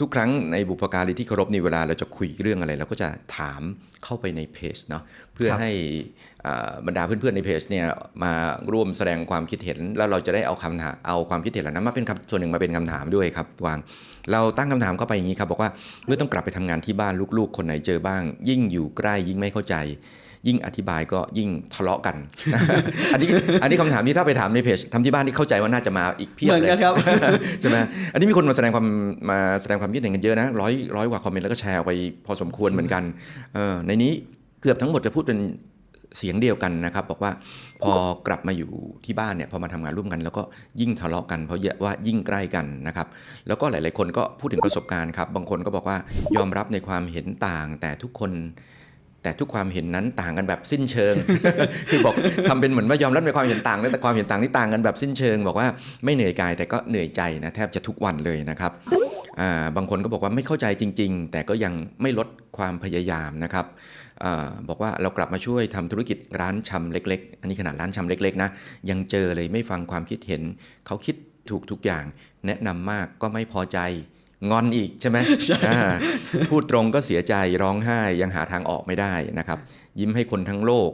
ทุกครั้งในบุพการีที่เคารพในเวลาเราจะคุยเรื่องอะไรเราก็จะถามเข้าไปในเพจเนาะเพื่อครับให้อ่าบรรดาเพื่อนๆในเพจเนี่ยมาร่วมแสดงความคิดเห็น แล้วเราจะได้เอาคำถามเอาความคิดเห็นเหล่านั้นมาเป็นคำส่วนหนึ่งมาเป็นคำถามด้วยครับวางเราตั้งคำถามเข้าไปอย่างนี้ครับบอกว่าเมื่อต้องกลับไปทำงานที่บ้านลูกๆ คนไหนเจอบ้าง ยิ่งอยู่ใกล้ยิ่งไม่เข้าใจ ยิ่งอธิบายก็ยิ่งทะเลาะกัน อันนี้อันนี้คำถามนี้ถ้าไปถามในเพจทำที่บ้านที่เข้าใจว่าน่าจะมาอีกเพียบเหมือนเลยกันครับใช่ไหมอันนี้มีคนมาแสดงความมาแสดงความคิดเห็นกันเยอะนะร้อยร้อยกว่าคอมเมนต์แล้วก็แชร์ออกไปพอสมควรเหมือนกันเออในนี้เกือบทั้งหมดจะพูดเป็นเสียงเดียวกันนะครับ บอกว่าพอกลับมาอยู่ที่บ้านเนี่ยพอมาทำงานร่วมกัน แล้วก็ยิ่งทะเลาะกัน เพราะเยอะว่ายิ่งใกล้กันนะครับ แล้วก็หลาย ๆ คนก็พูดถึงประสบการณ์ครับ บางคนก็บอกว่ายอมรับในความเห็นต่าง แต่ทุกคน แต่ทุกความเห็นนั้นต่างกันแบบสิ้นเชิง คือบอกทำเป็นเหมือนว่ายอมรับในความเห็นต่างแต่ความเห็นต่างนี่ต่างกันแบบสิ้นเชิง บอกว่าไม่เหนื่อยกายแต่ก็เหนื่อยใจนะแทบจะทุกวันเลยนะครับบางคนก็บอกว่าไม่เข้าใจจริง ๆ แต่ก็ยังไม่ลดความพยายามนะครับอบอกว่าเรากลับมาช่วยทำธุรกิจร้านชำเล็ก ๆ อันนี้ขนาดร้านชำเล็ก ๆ นะ ยังเจอเลยไม่ฟังความคิดเห็น เขาคิดถูกทุกอย่าง แนะนำมากก็ไม่พอใจ งอนอีกใช่ไหมอ่าพูดตรงก็เสียใจร้องไห้ยังหาทางออกไม่ได้นะครับ ยิ้มให้คนทั้งโลก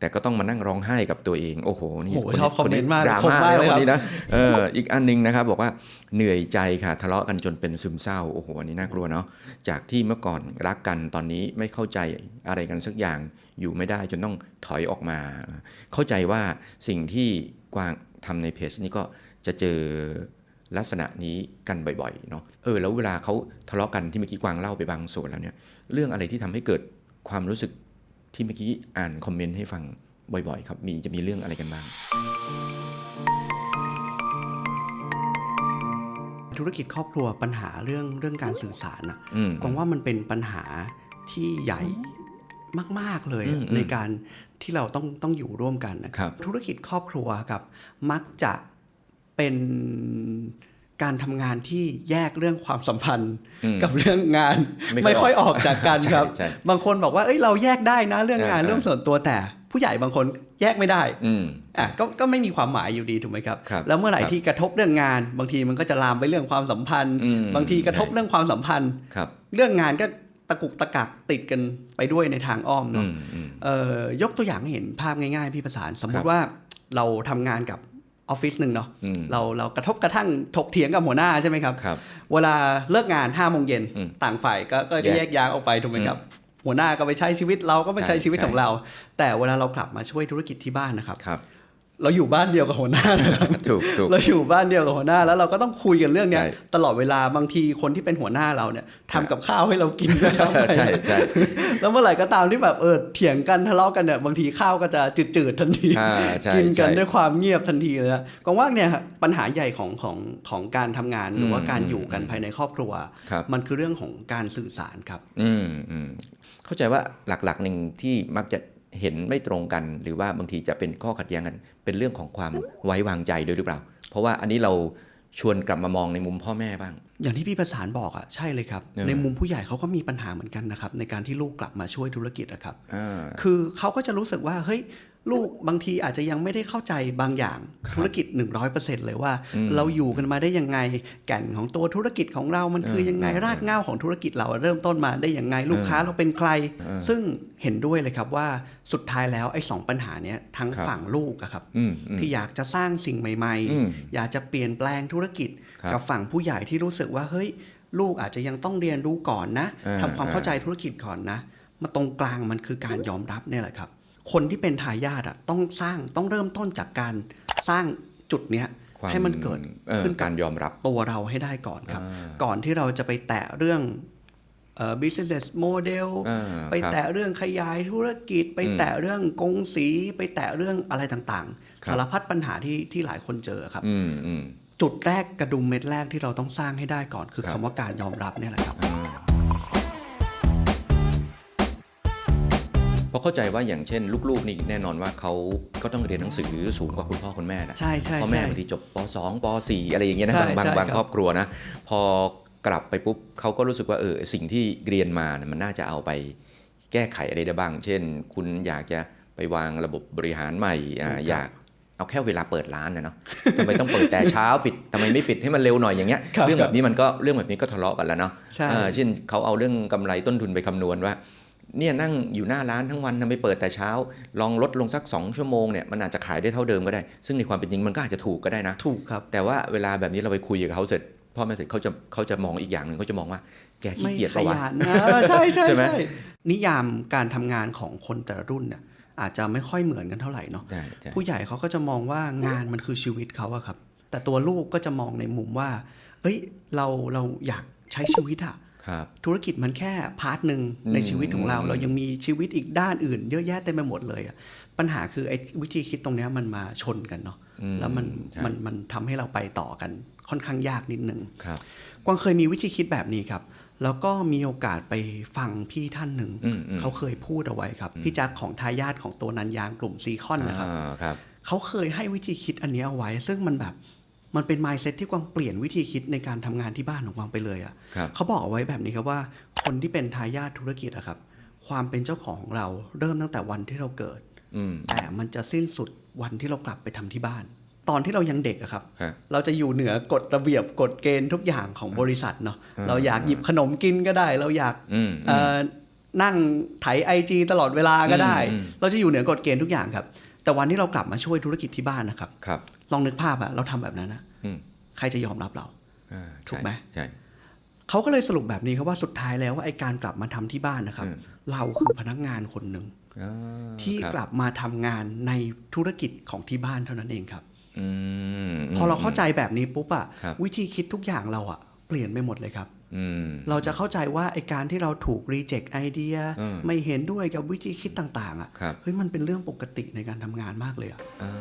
แต่ก็ต้องมานั่งร้องไห้กับตัวเอง โอ้โหนี่โอ้โหนชอบคอมเมนต์มากดราคมม่ามากเลยเลยนะครับวันนี้นะเอออีกอันหนึงนะครับ บอกว่าเหนื่อยใจค่ะทะเลาะกันจนเป็นซึมเศร้าโอ้โหอันนี้น่ากลัวเนาะจากที่เมื่อก่อนรักกันตอนนี้ไม่เข้าใจอะไรกันสักอย่างอยู่ไม่ได้จนต้องถอยออกมา เข้าใจว่าสิ่งที่กวางทำในเพจนี้ก็จะเจอ ลักษณะนี้กันบ่อยๆเนาะเออแล้วเวลาเขาทะเลาะกันที่เมื่อกี้กวางเล่าไปบางส่วนแล้วเนี่ยเรื่องอะไรที่ทำให้เกิดความรู้สึกที่เมื่อกี้อ่านคอมเมนต์ให้ฟังบ่อยๆ ครับมีจะมีเรื่องอะไรกันบ้าง ธุรกิจครอบครัวปัญหาเรื่องเรื่องการสื่อสารอะอืมกวางว่ามันเป็นปัญหาที่ใหญ่มาก ๆ เลยอืมอืมในการที่เราต้องต้องอยู่ร่วมกันนะครับ ธุรกิจครอบครัวกับมักจะ เป็นการทำงานที่แยกเรื่องความสัมพันธ์อืมกับเรื่องงานไม่ไม่ค่ค่ออยยออออกกจากกันครับใช่บางคนบอกว่าเอ้ยเราแยกได้นะเรื่องงานเออเรื่องส่วนตัวแต่ ผู้ใหญ่บางคนแยกไม่ได้อืมอะก็ก็ไม่มีความหมายอยู่ดีถูกไหมครับครับแล้วเมื่อไหร่ครับที่กระทบเรื่องงาน บางทีมันก็จะลามไปเรื่องความสัมพันธ์อืมบางทีกระทบใช่เรื่องความสัมพันธ์ครับเรื่องงานก็ตะกุกตะกักติดกันไปด้วยในทางอ้อมอืเนาะมอืมเอ่อยกตัวอย่างให้เห็นภาพง่าย ๆ พี่ประสานสมมุครัติบว่าเราทำงานกับ ออฟฟิศหนึ่งเนาะอืมเราเรากระทบกระทั่งถกเถียงกับหัวหน้าใช่ไหมครับครับเวลาเลิกงาน5้าโมงเย็นอืมต่างฝ่ายก็ก็แยจะกแยกย้ายออกไปถูกไหมครับ หัวหน้าก็ไปใช้ชีวิตเราก็ไปใช้ใช่ชีวิตใช่ของเรา แต่เวลาเรากลับมาช่วยธุรกิจที่บ้านนะครับครับ เราอยู่บ้านเดียวกับหัวหน้านะครับถูกถูกเราอยู่บ้านเดียวกับหัวหน้าแล้วเราก็ต้องคุยกันเรื่องเนี้ยใช่ตลอดเวลาบางทีคนที่เป็นหัวหน้าเราเนี่ยทำกับข้าวให้เรากินนะครับใช่ใช่แล้วเมื่อไหร่ก็ตามที่แบบเออเถียงกันทะเลาะกันเนี่ยบางทีข้าวก็จะจืดๆทันทีอ่าใช่กินกันใช่ด้วยความเงียบทันทีเลยนะกองว่าเนี่ยครับปัญหาใหญ่ของของของการทำงานหรือว่าการอยู่กันภายในครอบครัวครับมันคือเรื่องของการสื่อสารครับ อืมอืมเข้าใจว่าหลักๆหนึ่งที่มักจะ เห็นไม่ตรงกัน หรือว่าบางทีจะเป็นข้อขัดแย้งกัน เป็นเรื่องของความไว้วางใจด้วยหรือเปล่า เพราะว่าอันนี้เราชวนกลับมามองในมุมพ่อแม่บ้าง อย่างที่พี่ประสานบอกอะใช่เลยครับเออในมุมผู้ใหญ่เขาก็มีปัญหาเหมือนกันนะครับ ในการที่ลูกกลับมาช่วยธุรกิจนะครับอ่าคือเขาก็จะรู้สึกว่าเฮ้ย ลูกบางทีอาจจะยังไม่ได้เข้าใจบางอย่างครับธุรกิจ 100%เลยว่าอืมเราอยู่กันมาได้ยังไง แก่นของตัวธุรกิจของเรามันคือยังไงเออรากเหง้าของธุรกิจเราเริ่มต้นมาได้ยังไงลูกค้าเราเป็นใครเออซึ่งเห็นด้วยเลยครับว่าสุดท้ายแล้วไอ้สองปัญหาเนี้ยทั้งครับฝั่งลูกอะครับอืมอืมที่อยากจะสร้างสิ่งใหม่อืมๆอยากจะเปลี่ยนแปลงธุรกิจครับกับฝั่งผู้ใหญ่ที่รู้สึกว่าเฮ้ยลูกอาจจะยังต้องเรียนรู้ก่อนนะอ่าทำความเข้าใจธุรกิจก่อนนะ มาตรงกลางมันคือการยอมรับเนี่ยแหละครับ คนที่เป็นทายาทอะต้องสร้างต้องเริ่มต้นจากการสร้างจุดเนี้ยความให้มันเกิดเออขึ้นกับการยอมรับตัวเราให้ได้ก่อนครับอ่าก่อนที่เราจะไปแตะเรื่องเอ่อ business model อ่าไปครับแตะเรื่องขยายธุรกิจ ไปอืมแตะเรื่องกงสี ไปแตะเรื่องอะไรต่างครับๆสารพัดปัญหาที่ที่หลายคนเจอครับอืมอืมจุดแรกกระดุมเม็ดแรกที่เราต้องสร้างให้ได้ก่อน คือครับคำว่าการยอมรับเนี่ยแหละครับ ราะเข้าใจว่าอย่างเช่น ลูกๆนี่แน่นอนว่าเขาก็ต้องเรียนหนังสือสูงกว่าคุณพ่อคุณแม่นะใช่ใช่พ่อแม่ใช่บางทีจบป .2 ป .4 อะไรอย่างเงี้ยนะใช่บางบางใช่บางครับครอบครัวนะพอกลับไปปุ๊บเขาก็รู้สึกว่าเออสิ่งที่เรียนมาเนี่ยมันน่าจะเอาไปแก้ไขอะไรได้บ้าง เช่น คุณอยากจะไปวางระบบบริหารใหม่อ่าอยากเอาแค่เวลาเปิดร้านนะเนาะทำไมต้องเปิดแต่เช้าปิดทำไมไม่ปิดให้มันเร็วหน่อยอย่างเงี้ยครับเรื่องแบบนี้มันก็เรื่องแบบนี้ก็ทะเลาะกันแล้วเนาะใช่เออเช่นเขาเอาเรื่องกำไรต้นทุนไปคำนวณว่า เนี่ยนั่งอยู่หน้าร้านทั้งวันทำไมเปิดแต่เช้า ลองลดลงสัก 2 ชั่วโมงเนี่ยมันอาจจะขายได้เท่าเดิมก็ได้ ซึ่งในความเป็นจริงมันก็อาจจะถูกก็ได้นะ ถูกครับ แต่ว่าเวลาแบบนี้เราไปคุยกับเขาเสร็จพ่อแม่เสร็จเขาจะเขาจะมองอีกอย่างหนึ่งเขาจะมองว่า แกขี้ไม่เกียจขปะวะยันนะใช่ใช่ใช่ไหมใช่นิยามการทำงานของคนแต่ละรุ่นเนี่ยอาจจะไม่ค่อยเหมือนกันเท่าไหร่เนาะใช่ใช่ผู้ใหญ่เขาก็จะมองว่างานมันคือชีวิตเขาอะครับ แต่ตัวลูกก็จะมองในมุมว่าเอ้ยเราเราอยากใช้ชีวิตอะครับ ธุรกิจมันแค่พาร์ทหนึ่งในชีวิตของเราอืมเรายังมีชีวิตอีกด้านอื่น เยอะแยะเต็มไปหมดเลยอะปัญหาคือไอ้วิธีคิดตรงเนี้ยมันมาชนกันเนาะอืแล้วมันใช่มันมันทำให้เราไปต่อกันค่อนข้างยากนิดนึงครับกวางเคยมีวิธีคิดแบบนี้ครับ แล้วก็มีโอกาสไปฟังพี่ท่านหนึ่งอืมอืมเขาเคยพูดเอาไว้ครับ พี่แจักของทายาทของตัวนันยางกลุ่มซีคอนนะครับอ่าครับเขาเคยให้วิธีคิดอันนี้เอาไว้ ซึ่งมันแบบ มันเป็น mindset ที่กวางเปลี่ยนวิธีคิดในการทำงานที่บ้านของกวางไปเลยอะครับเขาบอกเอาไว้แบบนี้ครับว่า คนที่เป็นทายาทธุรกิจอะครับ ความเป็นเจ้าของของเราเริ่มตั้งแต่วันที่เราเกิดอืมแต่มันจะสิ้นสุดวันที่เรากลับไปทำที่บ้าน ตอนที่เรายังเด็กอะครับครับ เราจะอยู่เหนือกฎระเบียบกฎเกณฑ์ทุกอย่างของบริษัทเนาะอ่าเราอยากหยิบขนมกินก็ได้ เราอยากอืมเอ่อนั่งไถไอจีตลอดเวลาก็ได้อืมอืมเราจะอยู่เหนือกฎเกณฑ์ทุกอย่างครับ แต่วันที่เรากลับมาช่วยธุรกิจที่บ้านนะครับครับลองนึกภาพอะเราทำแบบนั้นนะอืมใครจะยอมรับเราอ่าถูกไหมใช่เขาก็เลยสรุปแบบนี้ครับว่าสุดท้ายแล้วว่าไอการกลับมาทำที่บ้านนะครับอืมเราคือพนักงานคนหนึ่งอ่าที่ครับกลับมาทำงานในธุรกิจของที่บ้านเท่านั้นเองครับอืมพอเราเข้าใจแบบนี้ปุ๊บอะครับวิธีคิดทุกอย่างเราอะเปลี่ยนไปหมดเลยครับอืมเราจะเข้าใจว่าไอการที่เราถูกรีเจ็คไอเดียอืมไม่เห็นด้วยกับวิธีคิดต่าง ๆอะครับเฮ้ยมันเป็นเรื่องปกติในการทำงานมากเลยอะอ่า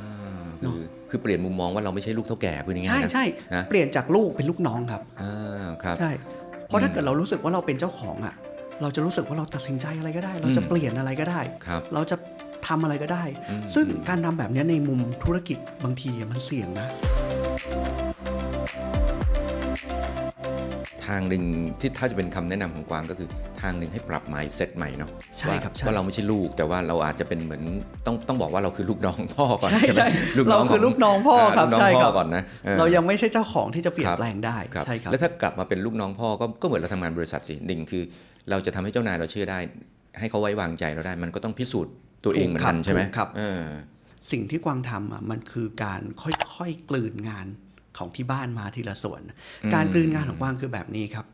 เน คือะอคือเปลี่ยนมุมมองว่าเราไม่ใช่ลูกเท่าแก่พูดง่ายๆใช่นะใช่นะเปลี่ยนจากลูกเป็นลูกน้องครับอ่าครับใช่เพราะถ้าอืมเกิดเรารู้สึกว่าเราเป็นเจ้าของอะเราจะรู้สึกว่าเราตัดสินใจอะไรก็ได้ เราจะอืมเปลี่ยนอะไรก็ได้ครับเราจะทำอะไรก็ได้อืมซึ่งการทำแบบเนี้ยในมุมธุรกิจบางทีอะมันเสี่ยงนะางหนึ่งที่ถ้าจะเป็นคำแนะนำของกวางก็คือทางหนึ่งให้ปรับ mindset ใหม่เนาะใช่ว่าครับใช่ว่าเราไม่ใช่ลูกแต่ว่าเราอาจจะเป็นเหมือนต้องต้องบอกว่าเราคือลูกน้องพ่อก่อนใช่ไหมใช่ลูกน้เราองคือลูกน้องพ่อครับลูกน้องใช่พ่คอรับก่อนนะออเรายังไม่ใช่เจ้าของที่จะเปลี่ยคนรับแปลงได้ครับใช่ครับแล้วถ้ากลับมาเป็นลูกน้องพ่อก็ก็เหมือนเราทำงานบริษัทสิหนึ่งคือ เราจะทำให้เจ้านายเราเชื่อได้ ให้เขาไว้วางใจเราได้ มันก็ต้องพิสูจน์ตัวเองเหมือนกันถูกครับใช่ไหมถูกครับเออสิ่งที่กวางทำอะมันคือการค่อยๆกลืนงาน ของที่บ้านมาทีละส่วนอืมการกลืนงานของกวางคือแบบนี้ครับ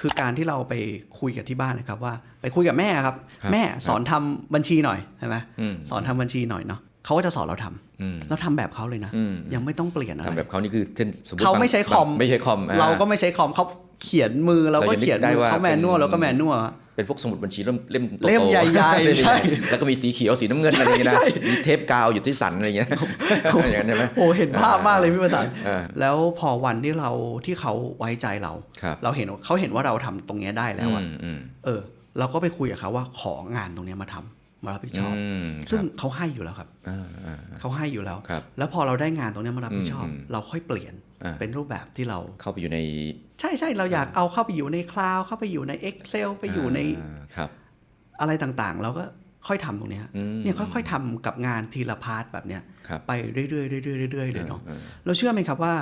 คือการที่เราไปคุยกับที่บ้านนะครับ ว่าไปคุยกับแม่ครับครับแม่สอนทำบัญชีหน่อยใช่ไหมอืมสอนทำบัญชีหน่อยเนาะเขาก็จะสอนเราทำอืมเราทำแบบเขาเลยนะอืมยังไม่ต้องเปลี่ยนอะไรทำแบบเขานี่คือเช่นสมมติเขาบงไม่ใช้คอมบางไม่ใช้คอมอ่เราก็ไม่ใช้คอมเขา เขียนมือเราก็เราจะนึกเขียนได้มือว่าเขาแมนนวลเป็นเราก็แมนนวลเป็นพวกสมุดบัญชีเล่มเล่มโตๆเล่มใหญ่ๆเล่มใช่แล้วก็มีสีเขียวสีน้ำเงินอะไรอย่างเงี้ยนะใช่มีเทปกาวอยู่ที่สันอะไรอย่างเงี้ยอย่างนั้นใช่ไหมโอ้เห็นภาพมากเลยพี่ประสานอ่าแล้วพอวันที่เราที่เขาไว้ใจเราครับเราเห็นเขาเห็นว่าเราทำตรงเนี้ยได้แล้วอะอืมอืมเออ เราก็ไปคุยกับเขาว่าของานตรงเนี้ยมาทำมารับผิดชอบอืมซึ่งครับเขาให้อยู่แล้วครับอ่าอ่าเขาให้อยู่แล้วครับแล้วพอเราได้งานตรงเนี้ยมารับผิดชอบอืมอืมเราค่อยเปลี่ยนอ่า เป็นรูปแบบที่เราเข้าไปอยู่ใน ใช่ใช่เราอยากเอาเข้าไปอยู่ในคลาวเข้าไปอยู่ใน Excel ไปอยู่ในาครับ อะไรต่างๆ เราก็ค่อยทำตรงเนี้ยอืมเนี่ยค่อยๆทำกับงานทีละพาร์ทแบบเนี้ยครับไปเรื่อยๆเรื่อยๆเรื่อยๆเลยเนาะออเราเชื่อไหมครับว่า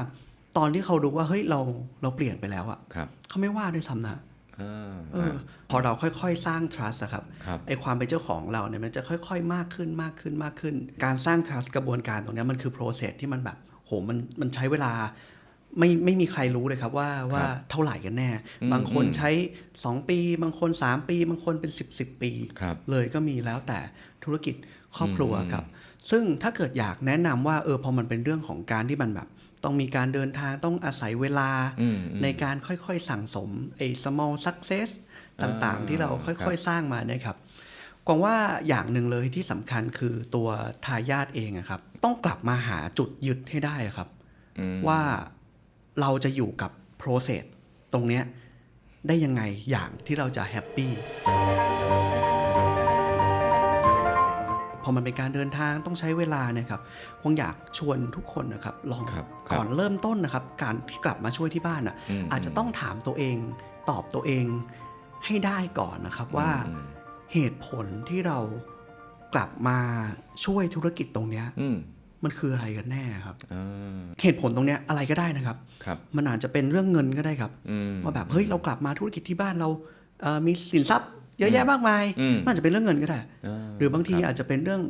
ตอนที่เขารู้ว่าเฮ้ยเราเราเปลี่ยนไปแล้วอะครับเขาไม่ว่าด้วยซ้ำนะอ่าเออพอเราค่อยๆ สร้าง trust อะครับครับไอความเป็นเจ้าของเราเนี่ยมันจะค่อยๆ มากขึ้นมากขึ้นมากขึ้น การสร้าง trust กระบวนการตรงเนี้ยมันคือ process ที่มันแบบโหมันมันใช้เวลา ไม่ไม่มีใครรู้เลยครับว่าว่าเท่าไหร่กันแน่อืมบางคนอืมใช้ 2 ปี บางคน 3 ปี บางคนเป็น 10 10 ปีครับเลยก็มีแล้วแต่ธุรกิจครอบครัวอืมครับ ซึ่งถ้าเกิดอยากแนะนำว่าเออพอมันเป็นเรื่องของการที่มันแบบ ต้องมีการเดินทางต้องอาศัยเวลาอืมอืมในการค่อยๆสั่งสมไอ้ small success ต่างอ่าๆที่เราครัค่อยบๆสร้างมาเนี่ยครับกวางว่าอย่างหนึ่งเลยที่สำคัญคือตัวทายาทเองอะครับ ต้องกลับมาหาจุดยึดให้ได้อะครับอืมว่า เราจะอยู่กับ process ตรงเนี้ยได้ยังไงอย่างที่เราจะแฮปปี้พอมันเป็นการเดินทางต้องใช้เวลาเนี่ยครับคงอยากชวนทุกคนนะครับลองครับครับก่อนเริ่มต้นนะครับ การที่กลับมาช่วยที่บ้านอะมอาจจะต้องถามตัวเอง ตอบตัวเองให้ได้ก่อนนะครับว่าอืม เหตุผลที่เรากลับมาช่วยธุรกิจตรงเนี้ย อืม มันคืออะไรกันแน่ครับอ่าเหตุผลตรงเนี้ยอะไรก็ได้นะครับครับมันอาจจะเป็นเรื่องเงินก็ได้ครับอืมว่าแบบเฮ้ยเรากลับมาธุรกิจที่บ้านเราเอ่อมีสินทรัพย์เยอะแยะมากมายอืมมันอาจจะเป็นเรื่องเงินก็ได้อ่าหรือบางทีครับอาจจะเป็นเรื่อง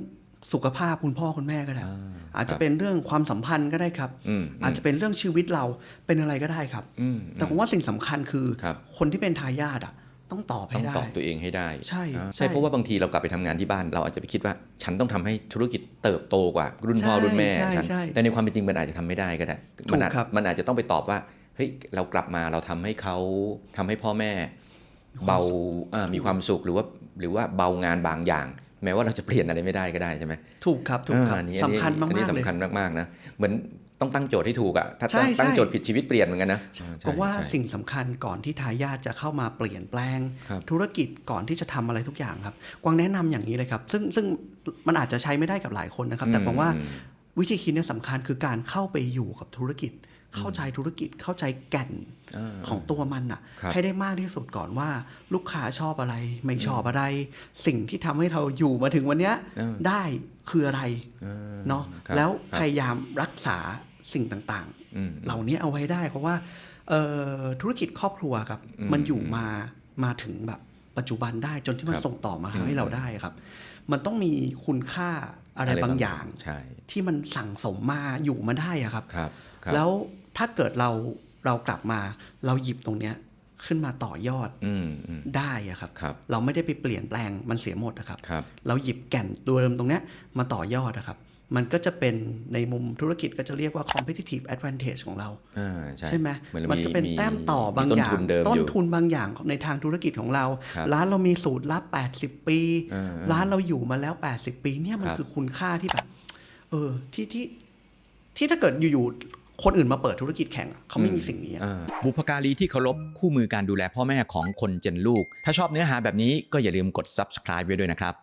สุขภาพคุณพ่อคุณแม่ก็ได้อ่าอาจจะเป็นเรื่องความสัมพันธ์ก็ได้ครับอืมอาจจะเป็นเรื่องชีวิตเราเป็นอะไรก็ได้ครับอืมแต่ผมว่าสิ่งสำคัญคือครับคนที่เป็นทายาทอะ ต้องตอบต้ให้องได้ตอบตัวเองให้ได้ใช่อ่าใช่ ใช่เพราะว่าบางทีเรากลับไปทำงานที่บ้านเราอาจจะไปคิดว่า ฉันต้องทำให้ธุรกิจเติบโตกว่า รุ่นพ่อใช่รุ่นแม่ใช่ฉันใช่แต่ในความเป็นจริงมันอาจจะทำไม่ได้ก็ได้ถูกมันอาจครับมันอาจจะต้องไปตอบว่าเฮ้ยเรากลับมาเราทำให้เขาทำให้พ่อแม่ เบาอ่ามีความสุขหรือว่าหรือว่าเบางานบางอย่าง แม้ว่าเราจะเปลี่ยนอะไรไม่ได้ก็ได้ใช่ไหมถูกครับถูกครับอ่าอันนี้อันนี้สำคัญมาอันนี้กๆเลย สำคัญมากๆนะเหมือน ต้องตั้งโจทย์ให้ถูกอะถ้าใช่ตั้งใช่โจทย์ผิดชีวิตเปลี่ยนเหมือนกันนะอ่ใช่ผมว่าใช่สิ่งสำคัญก่อนที่ทายาทจะเข้ามาเปลี่ยนแปลงครับธุรกิจก่อนที่จะทำอะไรทุกอย่างครับ กวางแนะนำอย่างนี้เลยครับ ซึ่งซึ่งมันอาจจะใช้ไม่ได้กับหลายคนนะครับ แต่กวางว่าอืมวิธีคิดเนี่ยสำคัญคือการเข้าไปอยู่กับธุรกิจ เข้าใจธุรกิจเข้าใจแก่นอ่าของตัวมันอะครับให้ได้มากที่สุดก่อนว่า ลูกค้าชอบอะไร ไม่ชอบอะไร สิ่งที่ทำให้เราอยู่มาถึงวันเนี้ยอ่าได้คืออะไรอ่าเนาะครับแล้วครับพยายามรักษา สิ่งต่างๆอืมเหล่านี้เอาไว้ได้ เพราะว่าเอ่อธุรกิจครอบครัวครับอืมมันอยู่มามาถึงแบบปัจจุบันได้จนที่มันครับส่งต่อมาอืมให้เราได้ครับ มันต้องมีคุณค่าอะไรบางอย่างใช่ที่มันสั่งสมมาอยู่มาได้อะครับครับครับแล้วถ้าเกิดเราเรากลับมา เราหยิบตรงเนี้ยขึ้นมาต่อยอดอืมอืมได้อะครับครับเราไม่ได้ไปเปลี่ยนแปลงมันเสียหมดนะครับครับเราหยิบแก่นตัวเดิมตรงเนี้ยมาต่อยอดนะครับ มันก็จะเป็นในมุมธุรกิจก็จะเรียกว่า competitive advantage ของเราอ่าใช่ใช่ไหมเหมือนเรามันก็เป็นมีแต้มต่อบางมีต้นอย่างทุนเดิมต้อนยู่ทุนบางอย่างในทางธุรกิจของเราครับร้านเรามีสูตรลับ 80 ปีอ่าร้านเราอยู่มาแล้ว 80 ปีเนี่ยมันครับคือคุณค่าที่แบบเออที่ที่ที่ถ้าเกิดอยู่ๆคนอื่นมาเปิดธุรกิจแข่งอะเขาไม่มีสิ่งนี้อะอ่าบุพการีที่เคารพคู่มือการดูแลพ่อแม่ของคนเจนลูก ถ้าชอบเนื้อหาแบบนี้ก็อย่าลืมกด subscribe ไว้ด้วยนะครับ